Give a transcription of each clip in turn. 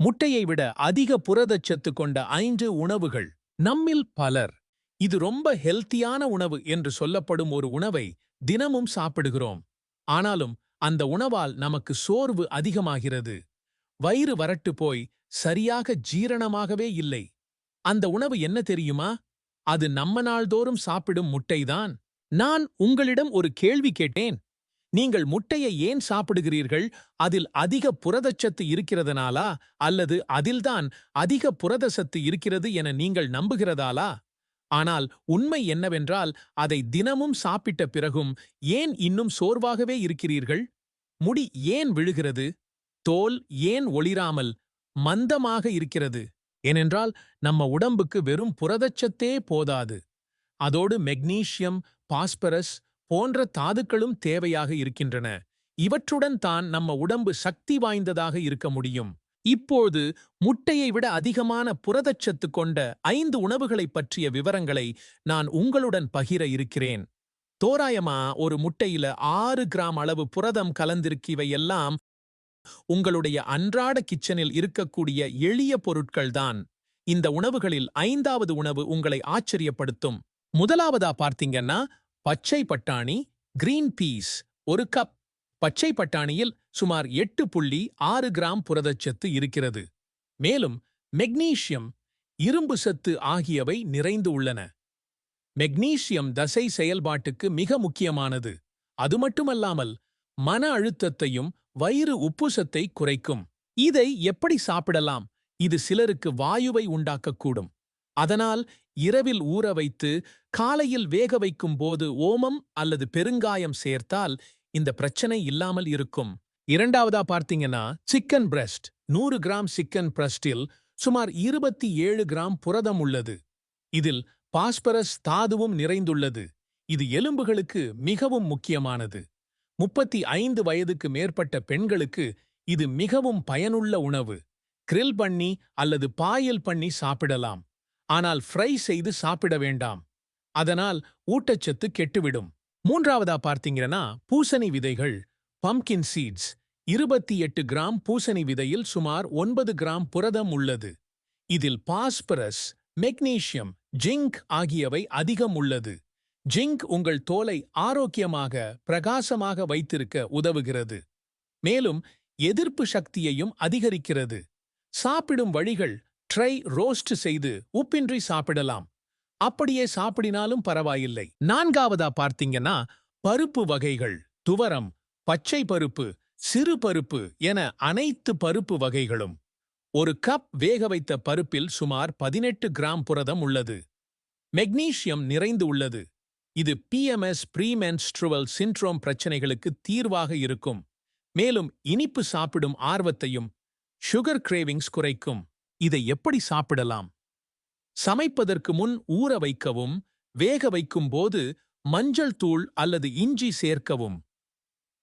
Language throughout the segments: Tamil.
முட்டையை விட அதிக புரதச்சத்து கொண்ட ஐந்து உணவுகள் நம்மில் பலர். இது ரொம்ப ஹெல்த்தியான உணவு என்று சொல்லப்படும் ஒரு உணவை தினமும் சாப்பிடுகிறோம். ஆனாலும் அந்த உணவால் நமக்கு சோர்வு அதிகமாகிறது. வயிறு வரட்டு போய் சரியாக ஜீரணமாகவே இல்லை. அந்த உணவு என்ன தெரியுமா? அது நம்ம நாள்தோறும் சாப்பிடும் முட்டைதான். நான் உங்களிடம் ஒரு கேள்வி கேட்டேன். நீங்கள் முட்டையை ஏன் சாப்பிடுகிறீர்கள்? அதில் அதிக புரதச்சத்து இருக்கிறதனாலா? அல்லது அதில்தான் அதிக புரதச்சத்து இருக்கிறது என நீங்கள் நம்புகிறதாலா? ஆனால் உண்மை என்னவென்றால் அதை தினமும் சாப்பிட்ட பிறகும் ஏன் இன்னும் சோர்வாகவே இருக்கிறீர்கள்? முடி ஏன் விழுகிறது? தோல் ஏன் ஒளிராமல் மந்தமாக இருக்கிறது? ஏனென்றால் நம்ம உடம்புக்கு வெறும் புரதச்சத்தே போதாது. அதோடு மெக்னீசியம் பாஸ்பரஸ் போன்ற தாதுக்களும் தேவையாக இருக்கின்றன. இவற்றுடன் தான் நம்ம உடம்பு சக்தி வாய்ந்ததாக இருக்க முடியும். இப்போது முட்டையை விட அதிகமான புரதச்சத்து கொண்ட ஐந்து உணவுகளைப் பற்றிய விவரங்களை நான் உங்களுடன் பகிர இருக்கிறேன். தோராயமா ஒரு முட்டையில ஆறு கிராம் அளவு புரதம் கலந்திருக்கிவை எல்லாம் உங்களுடைய அன்றாட கிச்சனில் இருக்கக்கூடிய எளிய பொருட்கள்தான் இந்த உணவுகளில் ஐந்தாவது உணவு உங்களை ஆச்சரியப்படுத்தும். முதலாவதா பார்த்தீங்கன்னா பச்சை பட்டாணி கிரீன் பீஸ் ஒரு கப் பச்சை பட்டாணியில் சுமார் எட்டு புள்ளி ஆறு கிராம் புரதச்சத்து இருக்கிறது. மேலும் மெக்னீசியம் இரும்பு சத்து ஆகியவை நிறைந்து உள்ளன. மெக்னீசியம் தசை செயல்பாட்டுக்கு மிக முக்கியமானது. அது மட்டுமல்லாமல் மன அழுத்தத்தையும் வயிறு உப்புசத்தை குறைக்கும். இதை எப்படி சாப்பிடலாம்? இது சிலருக்கு வாயுவை உண்டாக்கக்கூடும். அதனால் இரவில் ஊற வைத்து காலையில் வேக வைக்கும் போது ஓமம் அல்லது பெருங்காயம் சேர்த்தால் இந்த பிரச்சனை இல்லாமல் இருக்கும். இரண்டாவதா பார்த்தீங்கன்னா சிக்கன் பிரஸ்ட் நூறு கிராம் சிக்கன் பிரஸ்டில் சுமார் இருபத்தி ஏழு கிராம் புரதம் உள்ளது. இதில் பாஸ்பரஸ் தாதுவும் நிறைந்துள்ளது. இது எலும்புகளுக்கு மிகவும் முக்கியமானது. முப்பத்தி ஐந்து வயதுக்கு மேற்பட்ட பெண்களுக்கு இது மிகவும் பயனுள்ள உணவு. கிரில் பண்ணி அல்லது பாயில் பண்ணி சாப்பிடலாம். ஆனால் ஃப்ரை செய்து சாப்பிட வேண்டாம். அதனால் ஊட்டச்சத்து கெட்டுவிடும். மூன்றாவதா பார்த்தீங்கன்னா பூசணி விதைகள் பம்கின் சீட்ஸ் இருபத்தி எட்டு கிராம் பூசணி விதையில் சுமார் ஒன்பது கிராம் புரதம் உள்ளது. இதில் பாஸ்பரஸ் மெக்னீசியம் ஜிங்க் ஆகியவை அதிகம் உள்ளது. ஜிங்க் உங்கள் தோலை ஆரோக்கியமாக பிரகாசமாக வைத்திருக்க உதவுகிறது. மேலும் எதிர்ப்பு சக்தியையும் அதிகரிக்கிறது. சாப்பிடும் வழிகள் ட்ரை ரோஸ்ட் செய்து உப்பின்றி சாப்பிடலாம். அப்படியே சாப்பிடினாலும் பரவாயில்லை. நான்காவதா பார்த்தீங்கன்னா பருப்பு வகைகள் துவரம் பச்சை பருப்பு சிறு பருப்பு என அனைத்து பருப்பு வகைகளும். ஒரு கப் வேக வைத்த பருப்பில் சுமார் பதினெட்டு கிராம் புரதம் உள்ளது. மெக்னீஷியம் நிறைந்து உள்ளது. இது பிஎம்எஸ் ப்ரீமென்ஸ்ட்ருவல் சின்ட்ரோம் பிரச்சனைகளுக்கு தீர்வாக இருக்கும். மேலும் இனிப்பு சாப்பிடும் ஆர்வத்தையும் சுகர் கிரேவிங்ஸ் குறைக்கும். இதை எப்படி சாப்பிடலாம்? சமைப்பதற்கு முன் ஊற வைக்கவும் வேக வைக்கும் போது மஞ்சள் தூள் அல்லது இஞ்சி சேர்க்கவும்.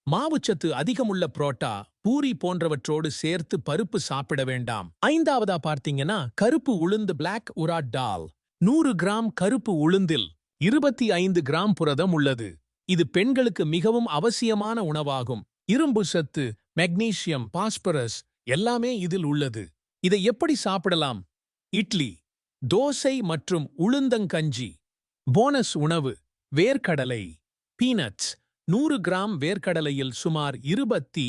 மாவுச்சத்து அதிகமுள்ள புரோட்டா பூரி போன்றவற்றோடு சேர்த்து பருப்பு சாப்பிட வேண்டாம். ஐந்தாவதா பார்த்தீங்கன்னா கருப்பு உளுந்து பிளாக் உராட் டால் நூறு கிராம் கருப்பு உளுந்தில் இருபத்தி ஐந்து கிராம் புரதம் உள்ளது. இது பெண்களுக்கு மிகவும் அவசியமான உணவாகும். இரும்பு சத்து மெக்னீசியம் பாஸ்பரஸ் எல்லாமே இதில் உள்ளது. இதை எப்படி சாப்பிடலாம்? இட்லி தோசை மற்றும் உளுந்தங்கஞ்சி போனஸ் உணவு வேர்க்கடலை பீனட்ஸ் நூறு கிராம் வேர்க்கடலையில் சுமார் இருபத்தி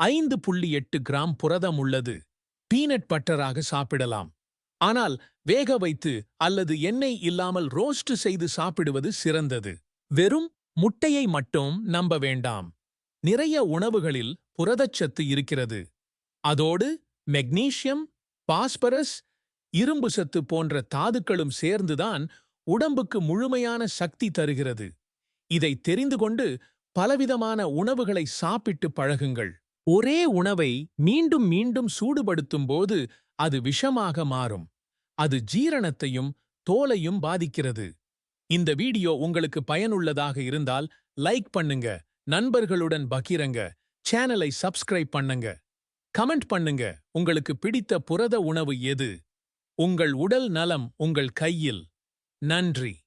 ஐந்து புள்ளி எட்டு கிராம் புரதம் உள்ளது. பீனட் பட்டராக சாப்பிடலாம். ஆனால் வேக வைத்து அல்லது எண்ணெய் இல்லாமல் ரோஸ்ட் செய்து சாப்பிடுவது சிறந்தது. வெறும் முட்டையை மட்டும் நம்ப வேண்டாம். நிறைய உணவுகளில் புரதச்சத்து இருக்கிறது. அதோடு மெக்னீசியம் பாஸ்பரஸ் இரும்பு சத்து போன்ற தாதுக்களும் சேர்ந்துதான் உடம்புக்கு முழுமையான சக்தி தருகிறது. இதை தெரிந்து கொண்டு பலவிதமான உணவுகளை சாப்பிட்டு பழகுங்கள். ஒரே உணவை மீண்டும் மீண்டும் சூடுபடுத்தும் போது அது விஷமாக மாறும். அது ஜீரணத்தையும் தோலையும் பாதிக்கிறது. இந்த வீடியோ உங்களுக்கு பயனுள்ளதாக இருந்தால் லைக் பண்ணுங்க நண்பர்களுடன் பகிரங்க சேனலை சப்ஸ்கிரைப் பண்ணுங்க. கமெண்ட் பண்ணுங்க. உங்களுக்கு பிடித்த புரத உணவு எது? உங்கள் உடல் நலம் உங்கள் கையில். நன்றி.